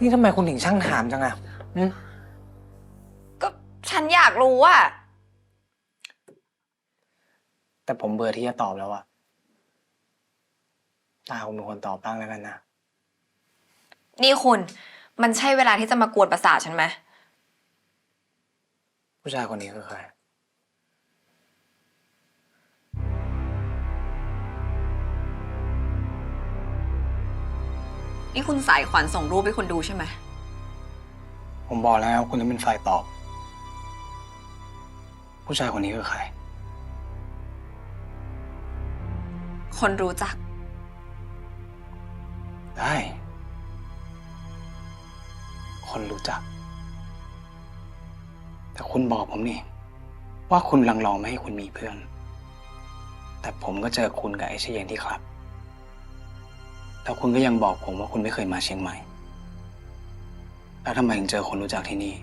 นี่ทำไมคุณถึงช่างถามจังอะหึก็ฉันอยากรู้อะแต่ผมเบื่อที่จะตอบแล้วอะตาผมเป็นคนตอบบ้างแล้วกันนะ นี่คุณ มันใช่เวลาที่จะมากวนประสาทฉันไหมผู้ชายคนนี้คือใคร นี่คุณสายขวัญส่งรูปให้คุณดูใช่ไหม ผมบอกแล้วคุณต้องเป็นฝ่ายตอบ ผู้ชายคนนี้คือใคร คนรู้จัก ได้ คนรู้จัก แต่คุณบอกผมนี่ ว่าคุณลังลองไม่ให้คุณมีเพื่อน แต่ผมก็เจอคุณกับไอ้เชยนที่ครับ แล้วคุณก็ยังบอกผมว่าคุณไม่เคยมาเชียงใหม่ แล้วทำไมถึงเจอคนรู้จักที่นี่